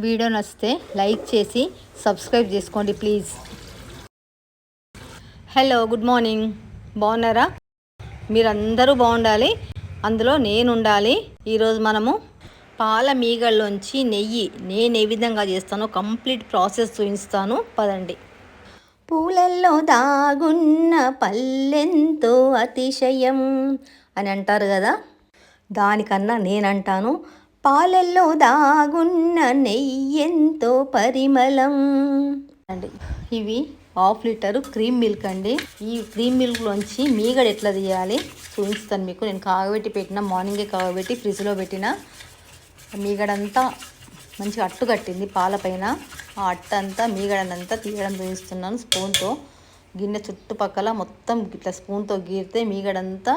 Video నచ్చితే like చేసి subscribe చేసుకోండి ప్లీజ్. హలో గుడ్ మార్నింగ్ బాగున్నారా? మీరందరూ బాగుండాలి. అందులో నేను ఉండాలి ఈరోజు మనము పాల మీగళ్ళలోంచి నెయ్యి నేను ఏ విధంగా చేస్తానో కంప్లీట్ ప్రాసెస్ చూపిస్తాను. పదండి. పూలల్లో దాగున్న పల్లెంతో అతిశయం అని అంటారు కదా? దానికన్నా నేనంటాను. పాలల్లో దాగున్న నెయ్యెంతో పరిమళం. అండి ఇవి హాఫ్ లీటరు క్రీమ్ మిల్క్ అండి. ఈ క్రీమ్ మిల్క్లోంచి మీగడ ఎట్లా తీయాలి చూపిస్తాను మీకు. నేను కాగబెట్టి పెట్టిన మార్నింగే కాగబెట్టి ఫ్రిడ్జ్లో పెట్టిన మీగడంతా మంచిగా అట్టు కట్టింది పాలపైన ఆ అట్టంతా మీగడనంతా తీయడం చూపిస్తున్నాను స్పూన్తో. గిన్నె చుట్టుపక్కల మొత్తం ఇట్లా స్పూన్తో గీరితే మీగడంతా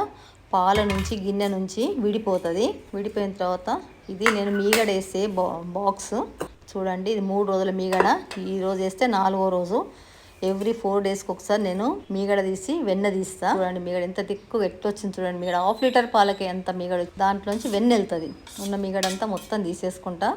పాల నుంచి గిన్నె నుంచి విడిపోతుంది. విడిపోయిన తర్వాత ఇది నేను మీగడ వేసే బా బాక్స్. చూడండి ఇది మూడు రోజుల మీగడ. ఈ వేస్తే నాలుగో రోజు. ఎవ్రీ ఫోర్ డేస్కి ఒకసారి నేను మీగడ తీసి వెన్న తీస్తా. చూడండి మీగడ ఎంత తిక్కు ఎట్టొచ్చింది చూడండి. మీగడ హాఫ్ లీటర్ పాలకి ఎంత మీగడ. దాంట్లోంచి వెన్న వెళ్తుంది ఉన్న మీగడంతా మొత్తం తీసేసుకుంటా.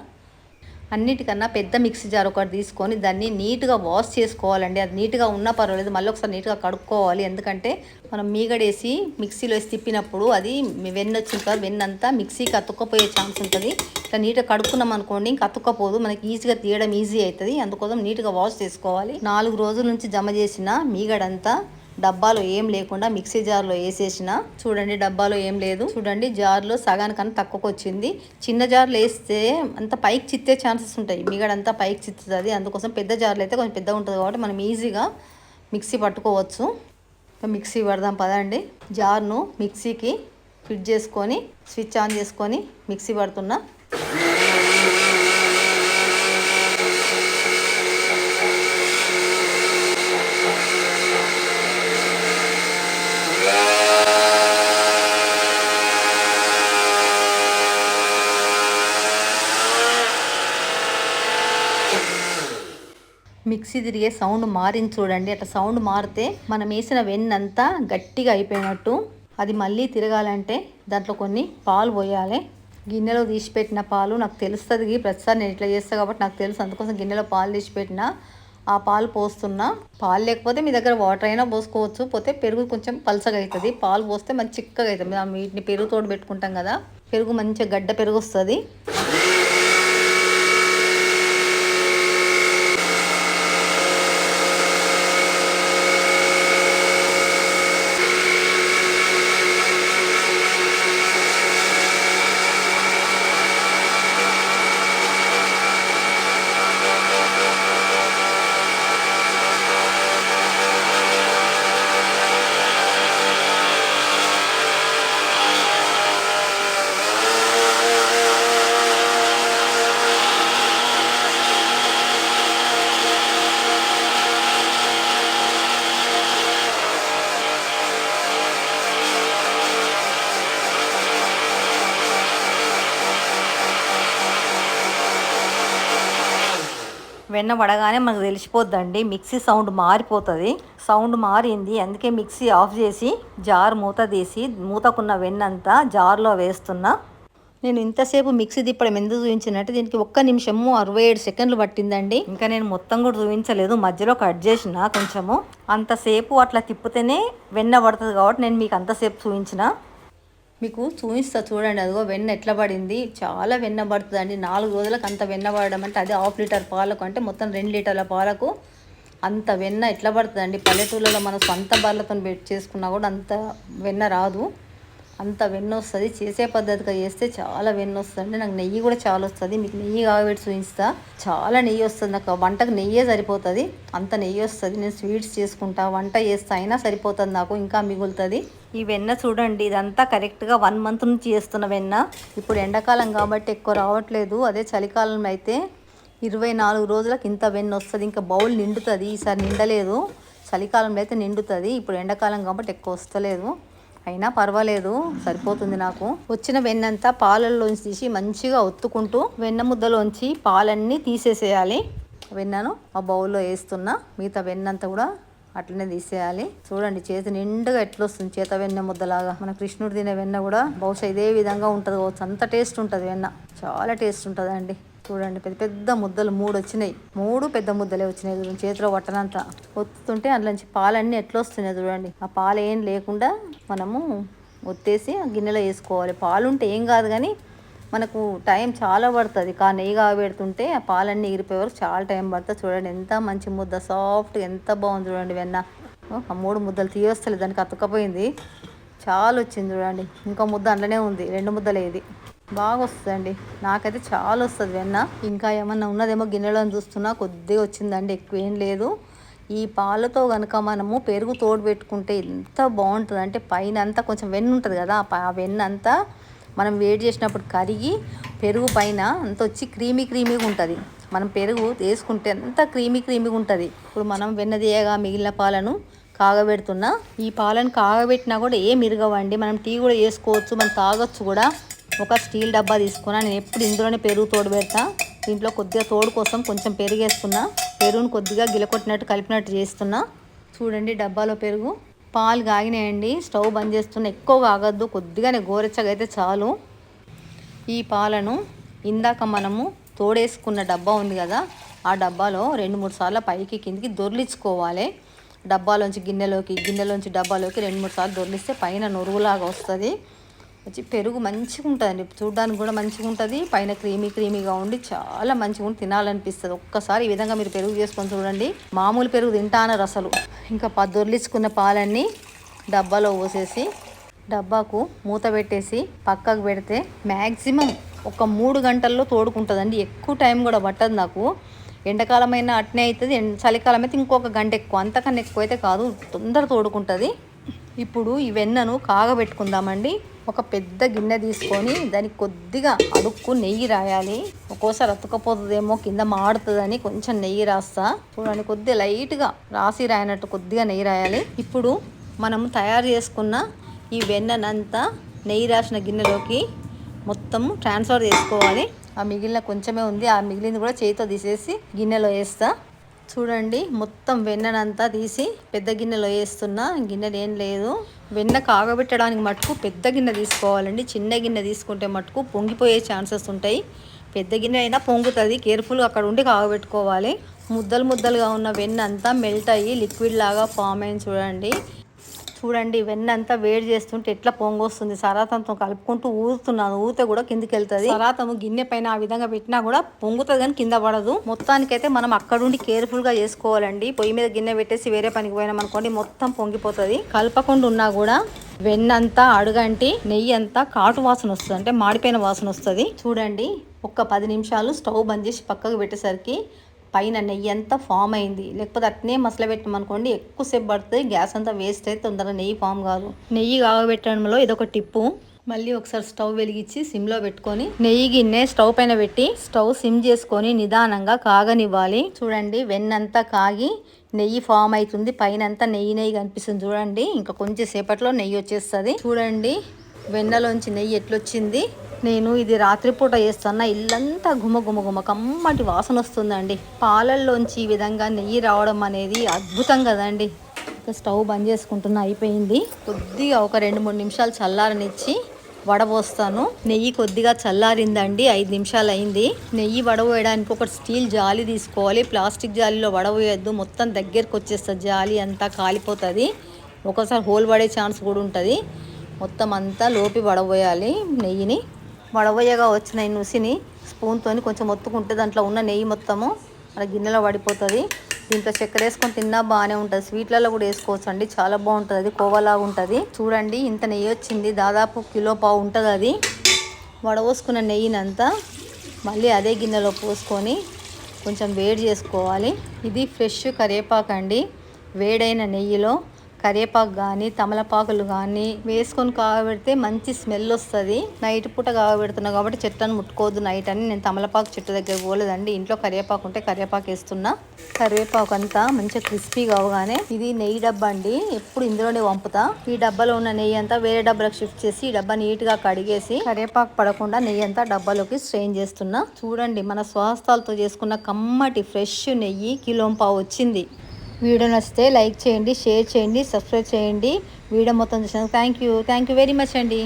అన్నిటికన్నా పెద్ద మిక్సీ జార్ ఒకటి తీసుకొని దాన్ని నీట్గా వాష్ చేసుకోవాలండి. అది నీట్గా ఉన్నా పర్వాలేదు మళ్ళీ ఒకసారి నీట్గా కడుక్కోవాలి. ఎందుకంటే మనం మీగడేసి మిక్సీలో వేసి తిప్పినప్పుడు అది వెన్న వచ్చిన తర్వాత వెన్న అంతా మిక్సీకి అతుక్కపోయే ఛాన్స్ ఉంటుంది. ఇట్లా నీట్గా కడుక్కున్నాం అనుకోండి ఇంకా అతుక్కపోదు మనకి ఈజీగా తీయడం ఈజీ అవుతుంది. అందుకోసం నీట్గా వాష్ చేసుకోవాలి. నాలుగు రోజుల నుంచి జమ చేసిన మీగడంతా డబ్బాలో ఏం లేకుండా మిక్సీ జార్లో వేసేసిన చూడండి డబ్బాలో ఏం లేదు. చూడండి జార్లో సగానికన్నా తక్కువకి వచ్చింది చిన్న జార్లో వేస్తే అంత పైకి చిత్తే ఛాన్సెస్ ఉంటాయి. మిగడంతా పైకి చిత్తుతుంది అందుకోసం పెద్ద జార్లో అయితే కొంచెం పెద్దగా ఉంటుంది కాబట్టి మనం ఈజీగా మిక్సీ పట్టుకోవచ్చు. మిక్సీ పడదాం పదండి. జార్ను మిక్సీకి ఫిట్ చేసుకొని స్విచ్ ఆన్ చేసుకొని మిక్సీ పడుతున్నా. మిక్సీ తిరిగే సౌండ్ మారింది చూడండి. అట్లా సౌండ్ మారితే మనం వేసిన వెన్నంతా గట్టిగా అయిపోయినట్టు అది మళ్ళీ తిరగాలంటే దాంట్లో కొన్ని పాలు పోయాలి. గిన్నెలో తీసిపెట్టిన పాలు నాకు తెలుస్తుంది. ప్రతిసారి నేను ఇట్లా చేస్తాను కాబట్టి నాకు తెలుసు. అందుకోసం గిన్నెలో పాలు తీసిపెట్టిన ఆ పాలు పోస్తున్నా. పాలు లేకపోతే మీ దగ్గర వాటర్ అయినా పోసుకోవచ్చు. పోతే పెరుగు కొంచెం పలసగా అవుతుంది పాలు పోస్తే మంచి చిక్కగా అవుతుంది మనం వీటిని పెరుగు తోడు పెట్టుకుంటాం కదా పెరుగు మంచిగా గడ్డ పెరుగు వస్తుంది. వెన్న పడగానే మనకు తెలిసిపోద్దండి. మిక్సీ సౌండ్ మారిపోతుంది. సౌండ్ మారింది. అందుకే మిక్సీ ఆఫ్ చేసి జార్ మూత తీసి మూతకున్న వెన్నంతా జార్లో వేస్తున్నా. నేను ఇంతసేపు మిక్సీ తిప్పడం ఎందుకు చూపించినట్టు దీనికి ఒక్క నిమిషము అరవై ఏడు సెకండ్లు పట్టిందండి. ఇంకా నేను మొత్తం కూడా చూపించలేదు. మధ్యలో కట్ చేసిన కొంచెము. అంతసేపు అట్లా తిప్పితేనే వెన్న పడుతుంది కాబట్టి నేను మీకు అంతసేపు చూపించిన. మీకు చూపిస్తా చూడండి అదిగో వెన్న ఎట్లా పడింది. చాలా వెన్న పడుతుందండి. నాలుగు రోజులకు అంత వెన్న పడడం అంటే అదే హాఫ్ లీటర్ పాలకు అంటే మొత్తం రెండు లీటర్ల పాలకు అంత వెన్న ఎట్లా పడుతుందండి? పల్లెటూళ్ళలో మన సొంత బర్లతో పెట్టి చేసుకున్నా కూడా అంత వెన్న రాదు. అంత వెన్న వస్తుంది చేసే పద్ధతిగా చేస్తే చాలా వెన్న వస్తుంది నాకు నెయ్యి కూడా చాలా వస్తుంది. మీకు నెయ్యి కాబట్టి చూపిస్తా. చాలా నెయ్యి వస్తుంది నాకు. వంటకు నెయ్యే సరిపోతుంది. అంత నెయ్యి వస్తుంది. నేను స్వీట్స్ చేసుకుంటా వంట చేస్తా అయినా సరిపోతుంది నాకు. ఇంకా మిగులుతుంది. ఈ వెన్న చూడండి. ఇదంతా కరెక్ట్గా వన్ మంత్ నుంచి చేస్తున్న వెన్న. ఇప్పుడు ఎండాకాలం కాబట్టి ఎక్కువ రావట్లేదు. అదే చలికాలం అయితే ఇరవై నాలుగు రోజులకు ఇంత వెన్న వస్తుంది. ఇంకా బౌల్ నిండుతుంది. ఈసారి నిండలేదు. చలికాలంలో అయితే నిండుతుంది. ఇప్పుడు ఎండాకాలం కాబట్టి ఎక్కువ వస్తలేదు. అయినా పర్వాలేదు సరిపోతుంది నాకు. వచ్చిన వెన్నంతా పాలల్లోంచి తీసి మంచిగా ఒత్తుకుంటూ వెన్న ముద్దలోంచి పాలన్నీ తీసేసేయాలి. వెన్నను ఆ బౌల్లో వేస్తున్నా మిగతా వెన్నంతా కూడా అట్లనే తీసేయాలి. చూడండి చేతి నిండుగా ఎట్లా వస్తుంది చేత వెన్న ముద్దలాగా. మన కృష్ణుడు తినే వెన్న కూడా బహుశా ఇదే విధంగా ఉంటుంది కావచ్చు. అంత టేస్ట్ ఉంటుంది వెన్న. చాలా టేస్ట్ ఉంటుంది అండి చూడండి పెద్ద పెద్ద ముద్దలు మూడు వచ్చినాయి. మూడు పెద్ద ముద్దలే వచ్చినాయి చూడండి చేతిలో పట్టనంత ఒత్తుతుంటే అందులోంచి పాలన్నీ ఎట్లా వస్తున్నాయి చూడండి. ఆ పాలు ఏం లేకుండా మనము ఒత్తేసి ఆ గిన్నెలో వేసుకోవాలి. పాలు ఉంటే ఏం కాదు కానీ మనకు టైం చాలా పడుతుంది. కా నెయ్యి కాబెడుతుంటే ఆ పాలన్నీ ఎగిరిపోయే వరకు చాలా టైం పడుతుంది. చూడండి ఎంత మంచి ముద్ద సాఫ్ట్ ఎంత బాగుంది చూడండి వెన్న. ఆ మూడు ముద్దలు తీయొస్తలేదు దానికి అతుక్కపోయింది చాలా వచ్చింది చూడండి. ఇంకో ముద్ద అందులోనే ఉంది రెండు ముద్దలే ఇది. బాగా వస్తుందండి నాకైతే చాలా వస్తుంది వెన్న. ఇంకా ఏమన్నా ఉన్నదేమో గిన్నెలో చూస్తున్నా కొద్దిగా వచ్చిందండి ఎక్కువ ఏం లేదు. ఈ పాలతో కనుక మనము పెరుగు తోడు పెట్టుకుంటే ఎంత బాగుంటుంది అంటే పైన అంతా కొంచెం వెన్న ఉంటుంది కదా ఆ వెన్న అంతా మనం వేడి చేసినప్పుడు కరిగి పెరుగు పైన అంత వచ్చి క్రీమీ క్రీమీగా ఉంటుంది. మనం పెరుగు వేసుకుంటే అంత క్రీమీ క్రీమీగా ఉంటుంది. ఇప్పుడు మనం వెన్న తీయగా మిగిలిన పాలను కాగబెడుతున్నా ఈ పాలను కాగబెట్టినా కూడా ఏం ఇరగవండి. మనం టీ కూడా వేసుకోవచ్చు మనం తాగొచ్చు కూడా. ఒక స్టీల్ డబ్బా తీసుకున్నా నేను ఎప్పుడు ఇందులోనే పెరుగు తోడు పెడతా. దీంట్లో కొద్దిగా తోడు కోసం కొంచెం పెరుగు వేసుకున్నా పెరుగును కొద్దిగా గిలకొట్టినట్టు కలిపినట్టు చేస్తున్నా. చూడండి డబ్బాలో పెరుగు. పాలు కాగినాయండి. స్టవ్ బంద్ చేస్తున్నా. ఎక్కువ కాగద్దు. కొద్దిగానే గోరెచ్చగా అయితే చాలు. ఈ పాలను ఇందాక మనము తోడేసుకున్న డబ్బా ఉంది కదా ఆ డబ్బాలో రెండు మూడు సార్లు పైకి కిందికి దొర్లించుకోవాలి డబ్బాలోంచి గిన్నెలోకి గిన్నెలోంచి డబ్బాలోకి రెండు మూడు సార్లు దొర్లిస్తే పైన నురుగులాగా వస్తుంది. వచ్చి పెరుగు మంచిగా ఉంటుందండి చూడడానికి కూడా మంచిగా ఉంటుంది పైన క్రీమీ క్రీమీగా ఉండి చాలా మంచిగా ఉండి తినాలనిపిస్తుంది. ఒక్కసారి ఈ విధంగా మీరు పెరుగు చేసుకొని చూడండి. మామూలు పెరుగు తింటానరు అసలు. ఇంకా దొర్లించుకున్న పాలన్నీ డబ్బాలో పోసేసి డబ్బాకు మూత పెట్టేసి పక్కకు పెడితే మ్యాక్సిమం ఒక మూడు గంటల్లో తోడుకుంటుందండి. ఎక్కువ టైం కూడా పట్టదు నాకు. ఎండాకాలం అయినా అట్నే అవుతుంది చలికాలం అయితే ఇంకొక గంట ఎక్కువ. అంతకన్నా ఎక్కువ అయితే కాదు. తొందర తోడుకుంటుంది. ఇప్పుడు ఈ వెన్నను కాగబెట్టుకుందామండి. ఒక పెద్ద గిన్నె తీసుకొని దానికి కొద్దిగా అడుక్కు నెయ్యి రాయాలి. ఒక్కోసారి అతుకపోతుందేమో కింద మాడుతుందని కొంచెం నెయ్యి రాస్తా. చూడండి కొద్దిగా లైట్గా రాసి రాయనట్టు కొద్దిగా నెయ్యి రాయాలి. ఇప్పుడు మనం తయారు చేసుకున్న ఈ వెన్ననంతా నెయ్యి రాసిన గిన్నెలోకి మొత్తం ట్రాన్స్ఫర్ చేసుకోవాలి. ఆ మిగిలిన కొంచెమే ఉంది. ఆ మిగిలింది కూడా చేతితో తీసేసి గిన్నెలో వేస్తా. చూడండి మొత్తం వెన్ననంతా తీసి పెద్ద గిన్నెలో వేస్తున్నా గిన్నెలు ఏం లేదు. వెన్న కాగబెట్టడానికి మటుకు పెద్ద గిన్నె తీసుకోవాలండి. చిన్న గిన్నె తీసుకుంటే మటుకు పొంగిపోయే ఛాన్సెస్ ఉంటాయి. పెద్ద గిన్నె అయినా పొంగుతుంది కేర్ఫుల్గా అక్కడ ఉండి కాగబెట్టుకోవాలి. ముద్దలు ముద్దలుగా ఉన్న వెన్న అంతా మెల్ట్ అయ్యి లిక్విడ్ లాగా ఫామ్ అయింది చూడండి. చూడండి వెన్న అంతా వేడి చేస్తుంటే ఎట్లా పొంగొస్తుంది. సరాతంతో కలుపుకుంటూ ఊరుతున్నాను ఊరితే కూడా కిందికి వెళ్తుంది సరాతము గిన్నె పైన ఆ విధంగా పెట్టినా కూడా పొంగుతుంది కానీ కింద పడదు. మొత్తానికైతే మనం అక్కడుండి కేర్ఫుల్గా చేసుకోవాలండి. పొయ్యి మీద గిన్నె పెట్టేసి వేరే పనికి పోయినాం అనుకోండి మొత్తం పొంగిపోతుంది. కలపకుండా ఉన్నా కూడా వెన్నంతా అడుగంటి నెయ్యి అంతా కాటు వాసన వస్తుంది. అంటే మాడిపోయిన వాసన వస్తుంది. చూడండి ఒక్క పది నిమిషాలు స్టవ్ బంద్ చేసి పక్కకు పెట్టేసరికి పైన నెయ్యి అంతా ఫామ్ అయింది. లేకపోతే అట్నే మసల పెట్టమనుకోండి ఎక్కువసేపు పడుతుంది గ్యాస్ అంతా వేస్ట్ అయితే తొందరగా నెయ్యి ఫామ్ కాదు. నెయ్యి కాగబెట్టడంలో ఇదొక టిప్పు. మళ్ళీ ఒకసారి స్టవ్ వెలిగించి సిమ్లో పెట్టుకొని నెయ్యి గిన్నె స్టవ్ పైన పెట్టి స్టవ్ సిమ్ చేసుకొని నిదానంగా కాగనివ్వాలి. చూడండి వెన్నంతా కాగి నెయ్యి ఫామ్ అవుతుంది. పైన అంతా నెయ్యి నెయ్యి కనిపిస్తుంది చూడండి. ఇంకా కొంచెం సేపట్లో నెయ్యి వచ్చేస్తుంది. చూడండి వెన్నలోంచి నెయ్యి ఎట్లొచ్చింది? నేను ఇది రాత్రిపూట చేస్తున్న ఇల్లంతా గుమ గుమ గుమ కమ్మటి వాసన వస్తుందండి. పాలల్లోంచి ఈ విధంగా నెయ్యి రావడం అనేది అద్భుతం కదండి. స్టవ్ బంద్ చేసుకుంటున్నా అయిపోయింది. కొద్దిగా ఒక రెండు మూడు నిమిషాలు చల్లారనిచ్చి వడబోస్తాను నెయ్యి కొద్దిగా చల్లారిందండి ఐదు నిమిషాలు అయింది నెయ్యి వడబోయడానికి ఒక స్టీల్ జాలి తీసుకోవాలి. ప్లాస్టిక్ జాలిలో వడబోయొద్దు మొత్తం దగ్గరకు వచ్చేస్తుంది జాలి అంతా కాలిపోతుంది. ఒకసారి హోల్ పడే ఛాన్స్ కూడా ఉంటుంది. మొత్తం అంతా లోపి వడబోయాలి నెయ్యిని. వడబోయగా వచ్చిన ఈ నుసిని స్పూన్తో కొంచెం మొత్తుకుంటే దాంట్లో ఉన్న నెయ్యి మొత్తము మన గిన్నెలో పడిపోతుంది దీంట్లో చక్కెర వేసుకొని తిన్నా బాగానే ఉంటుంది. స్వీట్లలో కూడా వేసుకోవచ్చు అండి చాలా బాగుంటుంది. అది కోవలాగా ఉంటుంది. చూడండి ఇంత నెయ్యి వచ్చింది. దాదాపు కిలో పావు ఉంటుంది అది వడవోసుకున్న నెయ్యినంతా మళ్ళీ అదే గిన్నెలో పోసుకొని కొంచెం వేడి చేసుకోవాలి. ఇది ఫ్రెష్ కరివేపాకు అండి వేడైన నెయ్యిలో కరివేపాకు కానీ తమలపాకులు కానీ వేసుకొని కాగబెడితే మంచి స్మెల్ వస్తుంది. నైట్ పూట కాగబెడుతున్నా కాబట్టి చెట్లను ముట్టుకోవద్దు నైట్ అని నేను తమలపాకు చెట్టు దగ్గర పోలేదండి. ఇంట్లో కరివేపాకు ఉంటే కరివేపాకు వేస్తున్నా. కరివేపాకు అంతా మంచిగా క్రిస్పీగా అవగానే ఇది నెయ్యి డబ్బా అండి. ఎప్పుడు ఇందులోనే పంపుతా ఈ డబ్బాలో ఉన్న నెయ్యి అంతా వేరే డబ్బాలకు షిఫ్ట్ చేసి ఈ డబ్బా నీట్గా కడిగేసి కరివేపాకు పడకుండా నెయ్యి అంతా డబ్బాలోకి స్ట్రెయిన్ చేస్తున్నా. చూడండి మన స్వహస్తాలతో చేసుకున్న కమ్మటి ఫ్రెష్ నెయ్యి కిలోంపావు వచ్చింది. వీడియో నచ్చితే లైక్ చేయండి షేర్ చేయండి సబ్స్క్రైబ్ చేయండి. వీడియో మొత్తం చూసినందుకు thank you. Thank you very much అండి.